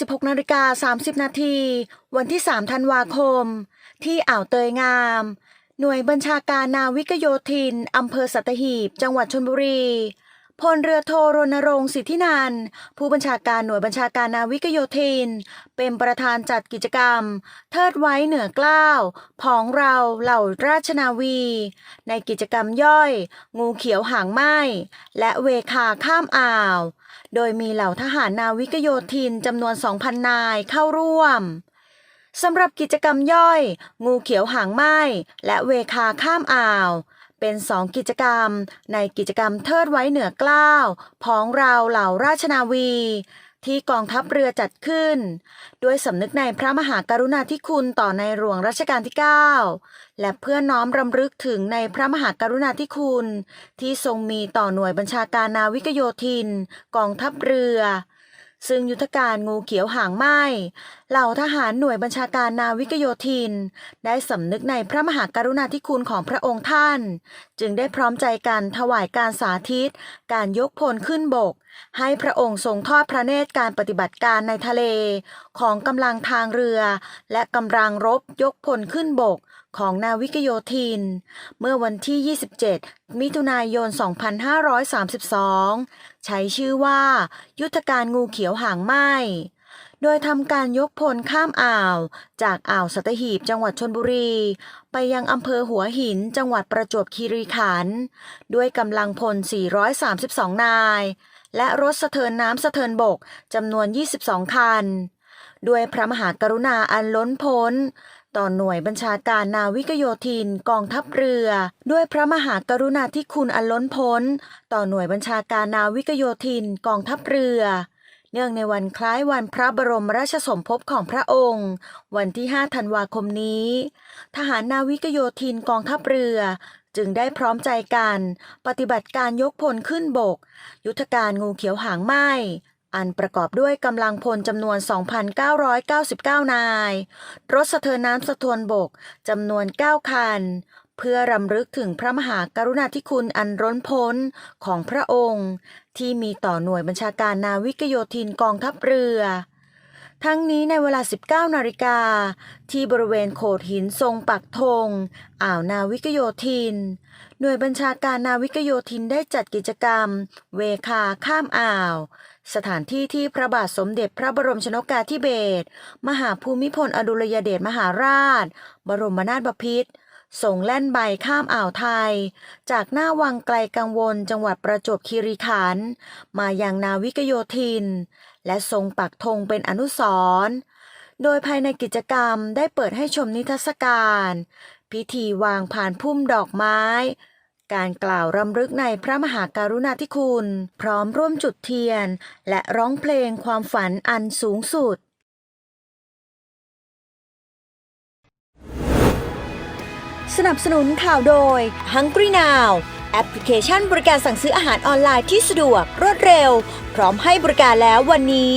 16นาฬิกา30 นาที วันที่ 3 ธันวาคม ที่อ่าวเตยงาม หน่วยบัญชาการนาวิกโยธิน อำเภอสัตหีบ จังหวัดชลบุรี พลเรือโทรณรงค์สิทธินันผู้บัญชาการหน่วยบัญชาการนาวิกโยธิน เป็นประธานจัดกิจกรรม เทิดไว้เหนือเกล้าวผองเราเหล่าราชนาวี ในกิจกรรมย่อย งูเขียวหางไหมและเวคาข้ามอ่าว โดยมีเหล่าทหารนาวิกโยธินจำนวน 2,000 นายเข้าร่วมสำหรับกิจกรรมย่อย งูเขียวหางไหมและเวคาข้ามอ่าว เป็นสองกิจกรรม ในกิจกรรมเทิดไว้เหนือเกล้าวพ้องเราเหล่าราชนาวี ที่กองทัพเรือจัดขึ้น ด้วยสำนึกในพระมหากรุณาธิคุณต่อในหลวงรัชกาลที่ 9 และเพื่อน้อมรำลึกถึงในพระมหากรุณาธิคุณ ที่ทรงมีต่อหน่วยบัญชาการนาวิกโยธิน กองทัพเรือ ซึ่งยุทธการงูเขียวหางไหมเหล่าทหารหน่วยบัญชาการนาวิกโยธิน ได้สำนึกในพระมหากรุณาธิคุณของพระองค์ท่าน จึงได้พร้อมใจกันถวายการสาธิต การยกพลขึ้นบก ให้พระองค์ทรงทอดพระเนตรการปฏิบัติการในทะเล ของกำลังทางเรือ และกำลังรบยกพลขึ้นบก ของนาวิกโยธิน เมื่อวันที่ 27 มิถุนายน 2532 ใช้ชื่อว่า ยุทธการงูเขียวหางไหมโดยทำการยกพลข้ามอ่าว จากอ่าวสัตหีบจังหวัดชนบุรี ไปยังอำเภอหัวหินจังหวัดประจวบคีรีขันธ์ด้วยกำลังพล 432 นาย และรถสะเทินน้ำสะเทินบกจำนวน 22 คัน ด้วยพระมหากรุณาอันล้นพ้น ต่อหน่วยบัญชาการนาวิกโยธินกองทัพเรือ ด้วยพระมหากรุณาธิคุณอันล้นพ้น ต่อหน่วยบัญชาการนาวิกโยธินกองทัพเรือ เนื่องในวันคล้ายวันพระบรมราชสมภพของพระองค์ วันที่ 5 ธันวาคมนี้ ทหารนาวิกโยธินกองทัพเรือจึงได้พร้อมใจกัน ปฏิบัติการยกพลขึ้นบก ยุทธการงูเขียวหางไหม อันประกอบด้วยกำลังพลจำนวน 2,999 นาย รถสะเทินน้ำสะทวนบกจำนวน 9 คัน เพื่อรำลึกถึงพระมหากรุณาธิคุณอันร้นพ้นของพระองค์ ที่มีต่อหน่วยบัญชาการนาวิกโยธินกองทัพเรือ ทั้งนี้ในเวลา 19 นาฬิกา ที่บริเวณโขดหินทรงปักธง อ่าวนาวิกโยธิน หน่วยบัญชาการนาวิกโยธินได้จัดกิจกรรม เวคาข้ามอ่าว สถานที่ที่พระบาทสมเด็จพระบรมชนกาธิเบศรมหาภูมิพลอดุลยเดชมหาราช บรมนาถบพิตรส่งแล่นใบข้ามอ่าวไทย จากหน้าวังไกลกังวลจังหวัดประจวบคีรีขันธ์มายังนาวิกโยธิน และทรงปักธงเป็นอนุสรณ์โดยภายในกิจกรรมได้เปิดให้ชมนิทรรศการ พิธีวางผ่านพุ่มดอกไม้ การกล่าวรำลึกในพระมหาการุณาธิคุณ พร้อมร่วมจุดเทียน และร้องเพลงความฝันอันสูงสุด สนับสนุนข่าวโดย Hungry Now แอปพลิเคชันบริการสั่งซื้ออาหารออนไลน์ที่สะดวกรวดเร็ว พร้อมให้บริการแล้ววันนี้